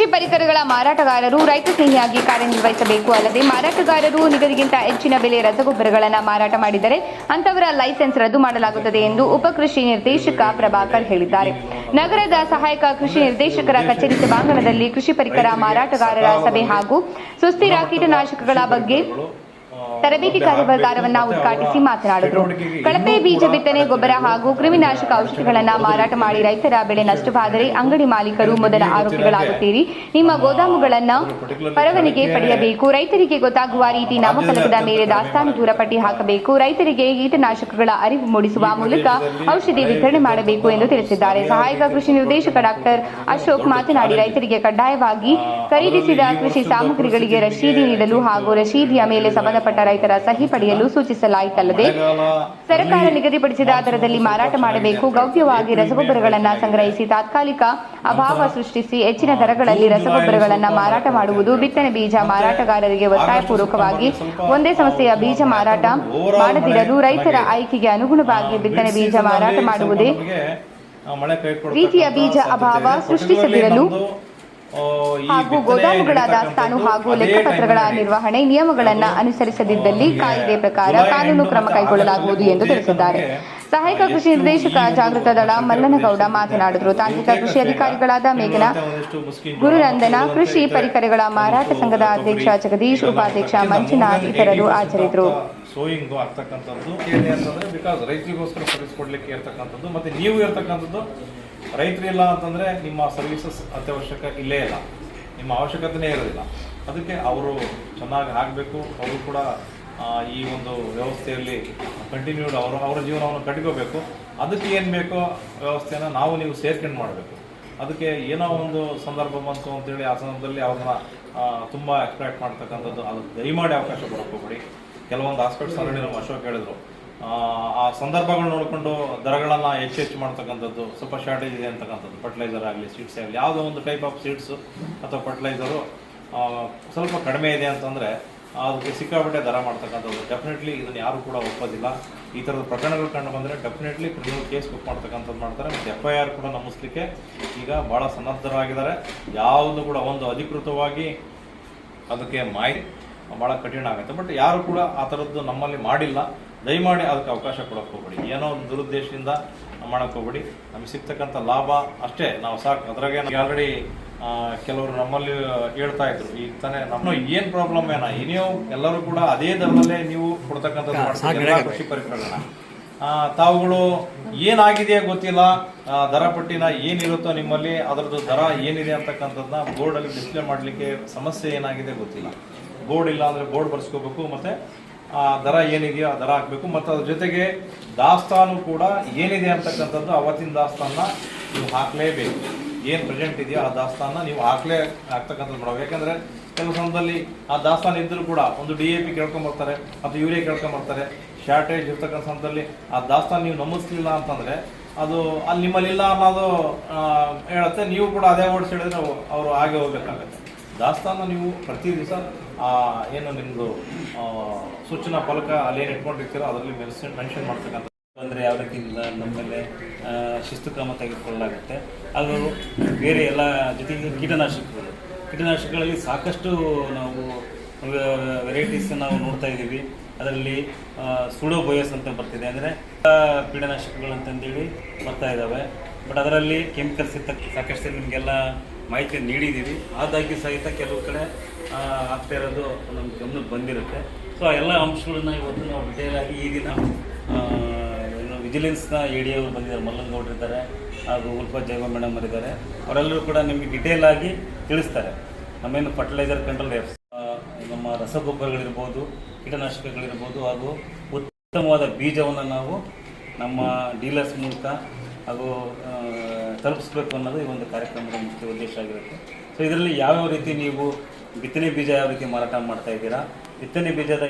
ಕೃಷಿ ಪರಿಕರಗಳ ಮಾರಾಟಗಾರರು ರೈತ ಸ್ನೇಹಿಯಾಗಿ ಕಾರ್ಯನಿರ್ವಹಿಸಬೇಕು ಅಲ್ಲದೆ ಮಾರಾಟಗಾರರು ನಿಗದಿಗಿಂತ ಹೆಚ್ಚಿನ ಬೆಲೆ ರಸಗೊಬ್ಬರಗಳನ್ನು ಮಾರಾಟ ಮಾಡಿದರೆ ಅಂತವರ ಲೈಸೆನ್ಸ್ ರದ್ದು ಮಾಡಲಾಗುತ್ತದೆ ಎಂದು ಉಪ ಕೃಷಿ ನಿರ್ದೇಶಕ ಪ್ರಭಾಕರ್ ಹೇಳಿದ್ದಾರೆ. ನಗರದ ಸಹಾಯಕ ಕೃಷಿ ನಿರ್ದೇಶಕರ ಕಚೇರಿ ಸಭಾಂಗಣದಲ್ಲಿ ಕೃಷಿ ಪರಿಕರ ಮಾರಾಟಗಾರರ ಸಭೆ ಹಾಗೂ ಸುಸ್ಥಿರ ಕೀಟನಾಶಕಗಳ ಬಗ್ಗೆ ತರಬೇತಿ ಕಾರ್ಯಾಗಾರವನ್ನ ಉದ್ಘಾಟಿಸಿ ಮಾತನಾಡಿದರು. ಕಳಪೆ ಬೀಜ ಬಿತ್ತನೆ ಗೊಬ್ಬರ ಹಾಗೂ ಕ್ರಿಮಿನಾಶಕ ಔಷಧಿಗಳನ್ನು ಮಾರಾಟ ಮಾಡಿ ರೈತರ ಬೆಳೆ ನಷ್ಟವಾದರೆ ಅಂಗಡಿ ಮಾಲೀಕರು ಮೊದಲ ಆರೋಪಿಗಳಾಗುತ್ತೀರಿ. ನಿಮ್ಮ ಗೋದಾಮುಗಳನ್ನ ಪರವನಿಗೆ ಪಡೆಯಬೇಕು. ರೈತರಿಗೆ ಗೊತ್ತಾಗುವ ರೀತಿ ನಾಮಫಲಕದ ಮೇಲೆ ದಾಸ್ತಾನು ದೂರ ಪಟ್ಟಿ ಹಾಕಬೇಕು. ರೈತರಿಗೆ ಕೀಟನಾಶಕಗಳ ಅರಿವು ಮೂಡಿಸುವ ಮೂಲಕ ಔಷಧಿ ವಿತರಣೆ ಮಾಡಬೇಕು ಎಂದು ತಿಳಿಸಿದ್ದಾರೆ. ಸಹಾಯಕ ಕೃಷಿ ನಿರ್ದೇಶಕ ಡಾಕ್ಟರ್ ಅಶೋಕ್ ಮಾತನಾಡಿ ರೈತರಿಗೆ ಕಡ್ಡಾಯವಾಗಿ ಖರೀದಿಸಿದ ಕೃಷಿ ಸಾಮಗ್ರಿಗಳಿಗೆ ರಶೀದಿ ನೀಡಲು ಹಾಗೂ ರಶೀದಿಯ ಮೇಲೆ ಸಂಬಂಧಪಟ್ಟ ರೈತರ ಸಹಿ ಪಡೆಯಲು ಸೂಚಿಸಲಾಯಿತಲ್ಲದೆ ಸರ್ಕಾರ ನಿಗದಿಪಡಿಸಿದ ದರದಲ್ಲಿ ಮಾರಾಟ ಮಾಡಬೇಕು ಗೌಪ್ಯವಾಗಿ ರಸಗೊಬ್ಬರಗಳನ್ನು ಸಂಗ್ರಹಿಸಿ ತಾತ್ಕಾಲಿಕ ಅಭಾವ ಸೃಷ್ಟಿಸಿ ಹೆಚ್ಚಿನ ದರಗಳಲ್ಲಿ ರಸಗೊಬ್ಬರಗಳನ್ನು ಮಾರಾಟ ಮಾಡುವುದು ಬಿತ್ತನೆ ಬೀಜ ಮಾರಾಟಗಾರರಿಗೆ ಒತ್ತಾಯಪೂರ್ವಕವಾಗಿ ಒಂದೇ ಸಂಸ್ಥೆಯ ಬೀಜ ಮಾರಾಟ ಮಾಡದಿರಲು ರೈತರ ಆಯ್ಕೆಗೆ ಅನುಗುಣವಾಗಿ ಬಿತ್ತನೆ ಬೀಜ ಮಾರಾಟ ಮಾಡುವುದೇ ರೀತಿಯ ಬೀಜ ಅಭಾವ ಸೃಷ್ಟಿಸದಿರಲು ಹಾಗೂ ಗೋದಾಮುಗಳ ದಾಸ್ತಾನು ಹಾಗೂ ಲೆಕ್ಕಪತ್ರಗಳ ನಿರ್ವಹಣೆ ನಿಯಮಗಳನ್ನು ಅನುಸರಿಸದಿದ್ದಲ್ಲಿ ಕಾಯಿದೆ ಪ್ರಕಾರ ಕಾನೂನು ಕ್ರಮ ಕೈಗೊಳ್ಳಲಾಗುವುದು ಎಂದು ತಿಳಿಸಿದ್ದಾರೆ ಸಹಾಯಕ ಕೃಷಿ ನಿರ್ದೇಶಕ ಜಾಗೃತ ದಳ ಮಲ್ಲನಗೌಡ ಮಾತನಾಡಿದರು ತಾಂತ್ರಿಕ ಕೃಷಿ ಅಧಿಕಾರಿಗಳಾದ ಮೇಘನ ಗುರುನಂದನ ಕೃಷಿ ಪರಿಕರಗಳ ಮಾರಾಟ ಸಂಘದ ಅಧ್ಯಕ್ಷ ಜಗದೀಶ್ ಉಪಾಧ್ಯಕ್ಷ ಮಂಜುನಾಥ್ ಇತರರು ಹಾಜರಿದ್ದರು ಸೋಯಿಂಗು ಆಗ್ತಕ್ಕಂಥದ್ದು ಅಂತಂದ್ರೆ ಬಿಕಾಸ್ ರೈತರಿಗೋಸ್ಕರ ಸರ್ವಿಸ್ ಕೊಡ್ಲಿಕ್ಕೆ ಇರ್ತಕ್ಕಂಥದ್ದು ಮತ್ತೆ ನೀವು ಇರ್ತಕ್ಕಂಥದ್ದು ರೈತರಿಲ್ಲ ಅಂತಂದರೆ ನಿಮ್ಮ ಸರ್ವಿಸಸ್ ಅತ್ಯವಶ್ಯಕ ಇಲ್ಲೇ ಇಲ್ಲ. ನಿಮ್ಮ ಅವಶ್ಯಕತೆನೇ ಇರೋದಿಲ್ಲ. ಅದಕ್ಕೆ ಅವರು ಚೆನ್ನಾಗಿ ಆಗಬೇಕು. ಅವರು ಕೂಡ ಈ ಒಂದು ವ್ಯವಸ್ಥೆಯಲ್ಲಿ ಕಂಟಿನ್ಯೂಡ್ ಅವರು, ಅವರ ಜೀವನವನ್ನು ಕಟ್ಕೋಬೇಕು ಅದಕ್ಕೆ ಏನು ಬೇಕೋ ವ್ಯವಸ್ಥೆಯನ್ನು ನಾವು ನೀವು ಸೇರ್ಕೊಂಡು ಮಾಡಬೇಕು. ಅದಕ್ಕೆ ಏನೋ ಒಂದು ಸಂದರ್ಭ ಬಂತು ಅಂತೇಳಿ ಆ ಸಂದರ್ಭದಲ್ಲಿ ಅವ್ರನ್ನ ತುಂಬ ಎಕ್ಸ್ಪೆಕ್ಟ್ ಮಾಡ್ತಕ್ಕಂಥದ್ದು ಅದು ದಯಮಾಡಿ ಅವಕಾಶ ಕೊಡೋಕೋಬೇಡಿ ಕೆಲವೊಂದು ಆಸ್ಪೆಕ್ಟ್ಸ್ ಆಲ್ರೆಡಿ ನಮ್ಮ ಅಶೋಕ್ ಹೇಳಿದ್ರು. ಆ, ಸಂದರ್ಭಗಳು ನೋಡಿಕೊಂಡು ದರಗಳನ್ನ ಹೆಚ್ಚು ಹೆಚ್ಚು ಮಾಡ್ತಕ್ಕಂಥದ್ದು ಸ್ವಲ್ಪ ಶಾರ್ಟೇಜ್ ಇದೆ ಅಂತಕ್ಕಂಥದ್ದು ಫರ್ಟಿಲೈಸರ್ ಆಗಲಿ ಸೀಡ್ಸ್ ಆಗಲಿ ಯಾವುದೋ ಒಂದು ಟೈಪ್ ಆಫ್ ಸೀಡ್ಸ್ ಅಥವಾ ಫರ್ಟಿಲೈಸರು ಸ್ವಲ್ಪ ಕಡಿಮೆ ಇದೆ ಅಂತಂದ್ರೆ ಅದಕ್ಕೆ ಸಿಕ್ಕಾಪಟ್ಟೆ ದರ ಮಾಡ್ತಕ್ಕಂಥದ್ದು. ಡೆಫಿನೆಟ್ಲಿ ಇದನ್ನ ಯಾರು ಕೂಡ ಒಪ್ಪೋದಿಲ್ಲ. ಈ ಥರದ ಪ್ರಕರಣಗಳು ಕಂಡು ಬಂದರೆ ಡೆಫಿನೆಟ್ಲಿ ಕ್ರಿಮಿನಲ್ ಕೇಸ್ ಬುಕ್ ಮಾಡ್ತಕ್ಕಂಥದ್ದು ಮಾಡ್ತಾರೆ. ಮತ್ತು ಎಫ್ ಐ ಆರ್ ಕೂಡ ನಮಿಸ್ಲಿಕ್ಕೆ ಈಗ ಭಾಳ ಸನ್ನದ್ಧರಾಗಿದ್ದಾರೆ. ಯಾವುದು ಕೂಡ ಒಂದು ಅಧಿಕೃತವಾಗಿ ಅದಕ್ಕೆ ಮಾಹಿತಿ ಭಾಳ ಕಠಿಣ ಆಗುತ್ತೆ. ಬಟ್ ಯಾರು ಕೂಡ ಆ ಥರದ್ದು ನಮ್ಮಲ್ಲಿ ಮಾಡಿಲ್ಲ. ದಯಮಾಡಿ ಅದಕ್ಕೆ ಅವಕಾಶ ಕೊಡೋಕ್ಕೆ ಹೋಗ್ಬೇಡಿ. ಏನೋ ಒಂದು ದುರುದ್ದೇಶದಿಂದ ಮಾಡೋಕ್ಕೆ ಹೋಗ್ಬೇಡಿ. ನಮಗೆ ಸಿಗ್ತಕ್ಕಂಥ ಲಾಭ ಅಷ್ಟೇ. ನಾವು ಸಾಕು. ಅದ್ರಾಗೆ ಆಲ್ರೆಡಿ ಕೆಲವರು ನಮ್ಮಲ್ಲಿ ಹೇಳ್ತಾ ಇದ್ರು. ಈಗ ತಾನೇ ನಮ್ಮ ಏನು ಪ್ರಾಬ್ಲಮ್ ಏನ ನೀವು ಎಲ್ಲರೂ ಕೂಡ ಅದೇ ದರದಲ್ಲೇ ನೀವು ಕೊಡ್ತಕ್ಕಂಥದ್ದು ಕೃಷಿ ಪರಿಕರಗಳನ್ನ. ತಾವುಗಳು ಏನಾಗಿದೆ ಗೊತ್ತಿಲ್ಲ. ದರ ಪಟ್ಟಿನ ಏನಿರುತ್ತೋ ನಿಮ್ಮಲ್ಲಿ ಅದರದ್ದು ದರ ಏನಿದೆ ಅಂತಕ್ಕಂಥದ್ದನ್ನ ಬೋರ್ಡಲ್ಲಿ ಡಿಸ್ಪ್ಲೇ ಮಾಡಲಿಕ್ಕೆ ಸಮಸ್ಯೆ ಏನಾಗಿದೆ ಗೊತ್ತಿಲ್ಲ. ಬೋರ್ಡ್ ಇಲ್ಲ ಅಂದರೆ ಬೋರ್ಡ್ ಬರ್ಸ್ಕೋಬೇಕು ಮತ್ತೆ ಆ ದರ ಏನಿದೆಯೋ ಆ ದರ ಹಾಕಬೇಕು. ಮತ್ತು ಅದ್ರ ಜೊತೆಗೆ ದಾಸ್ತಾನು ಕೂಡ ಏನಿದೆ ಅಂತಕ್ಕಂಥದ್ದು ಅವತ್ತಿನ ದಾಸ್ತಾನ ನೀವು ಹಾಕಲೇಬೇಕು. ಏನು ಪ್ರೆಸೆಂಟ್ ಇದೆಯೋ ಆ ದಾಸ್ತಾನ ನೀವು ಹಾಕ್ಲೇ, ಹಾಕ್ತಕ್ಕಂಥದ್ದು ಮಾಡಬೇಕು. ಯಾಕಂದರೆ ಕೆಲವು ಸಮಯದಲ್ಲಿ ಆ ದಾಸ್ತಾನ ಇದ್ದರೂ ಕೂಡ ಒಂದು ಡಿ ಎ ಪಿ ಕೇಳ್ಕೊಂಬರ್ತಾರೆ ಮತ್ತು ಯೂರಿಯಾ ಕೇಳ್ಕೊಂಬರ್ತಾರೆ ಶಾರ್ಟೇಜ್ ಇರ್ತಕ್ಕಂಥ ಸಮಯದಲ್ಲಿ ಆ ದಾಸ್ತಾನ ನೀವು ನಮಿಸ್ಲಿಲ್ಲ ಅಂತಂದರೆ ಅದು ಅಲ್ಲಿ ನಿಮ್ಮಲ್ಲಿಲ್ಲ ಅನ್ನೋದು ಹೇಳುತ್ತೆ. ನೀವು ಕೂಡ ಅದೇ ಓಡಿಸಿ ಹೇಳಿದ್ರೆ ಅವರು ಹಾಗೆ ಹೋಗ್ಬೇಕಾಗತ್ತೆ. ದಾಸ್ತಾನ ನೀವು ಪ್ರತಿ ದಿವಸ ಏನು ನಿಮ್ಮದು ಸೂಚನಾ ಫಲಕ ಅಲ್ಲೇನು ಇಟ್ಕೊಂಡಿರ್ತೀರೋ ಅದರಲ್ಲಿ ಮೆನ್ಷನ್ ಮೆನ್ಷನ್ ಮಾಡ್ತಕ್ಕಂಥ ಅಂದರೆ ಯಾವುದಕ್ಕಿಲ್ಲ ನಮ್ಮ ಮೇಲೆ ಶಿಸ್ತು ಕ್ರಮ ತೆಗೆದುಕೊಳ್ಳಲಾಗುತ್ತೆ. ಅದು ಬೇರೆ ಎಲ್ಲ ಜೊತೆಗೆ ಕೀಟನಾಶಕಗಳು. ಕೀಟನಾಶಕಗಳಲ್ಲಿ ಸಾಕಷ್ಟು ನಾವು ವೆರೈಟೀಸ್ ನಾವು ನೋಡ್ತಾ ಇದ್ದೀವಿ. ಅದರಲ್ಲಿ ಸುಡೋ ಬಯೋಸ್ ಅಂತ ಬರ್ತಿದೆ. ಅಂದರೆ ಕೀಟನಾಶಕಗಳು ಅಂತಂದೇಳಿ ಬರ್ತಾ ಇದ್ದಾವೆ ಬಟ್ ಅದರಲ್ಲಿ ಕೆಮಿಕಲ್ಸ್ ಇರ್ತಕ್ಕ ಸಾಕಷ್ಟು ನಿಮಗೆಲ್ಲ ಮಾಹಿತಿ ನೀಡಿದ್ದೀವಿ. ಆದಾಗ್ಯೂ ಸಹಿತ ಕೆಲವು ಕಡೆ ಆ, ಆಗ್ತಾ ಇರೋದು ನಮ್ಮ ಗಮನಕ್ಕೆ ಬಂದಿರುತ್ತೆ. ಸೊ ಆ ಎಲ್ಲ ಅಂಶಗಳನ್ನ ಇವತ್ತು ನಾವು ಡಿಟೇಲ್ ಆಗಿ ಈ ದಿನ ವಿಜಿಲೆನ್ಸ್ನ ಎ ಡಿ ಅವರು ಬಂದಿದ್ದಾರೆ. ಮಲ್ಲನಗೌಡರು ಇದ್ದಾರೆ ಹಾಗೂ ಉಲ್ಪ ಜೈವ ಮೇಡಮ್ ಅವರಿದ್ದಾರೆ. ಅವರೆಲ್ಲರೂ ಕೂಡ ನಿಮಗೆ ಡಿಟೇಲ್ ಆಗಿ ತಿಳಿಸ್ತಾರೆ. ನಮ್ಮೇನು ಫರ್ಟಿಲೈಸರ್ ಕಂಟ್ರೋಲ್ ನಮ್ಮ ರಸಗೊಬ್ಬರಗಳಿರ್ಬೋದು, ಕೀಟನಾಶಕಗಳಿರ್ಬೋದು ಹಾಗೂ ಉತ್ತಮವಾದ ಬೀಜವನ್ನು ನಾವು ನಮ್ಮ ಡೀಲರ್ಸ್ ಮೂಲಕ ಹಾಗೂ ತಲುಪಿಸ್ಬೇಕು ಅನ್ನೋದು ಈ ಒಂದು ಕಾರ್ಯಕ್ರಮದ ಮುಖ್ಯ ಉದ್ದೇಶ ಆಗಿರುತ್ತೆ. ಸೊ ಇದರಲ್ಲಿ ಯಾವ್ಯಾವ ರೀತಿ ನೀವು ಬಿತ್ತನೆ ಬೀಜ ಯಾವ ರೀತಿ ಮಾರಾಟ ಮಾಡ್ತಾ ಇದ್ದೀರಾ? ಬಿತ್ತನೆ ಬೀಜದ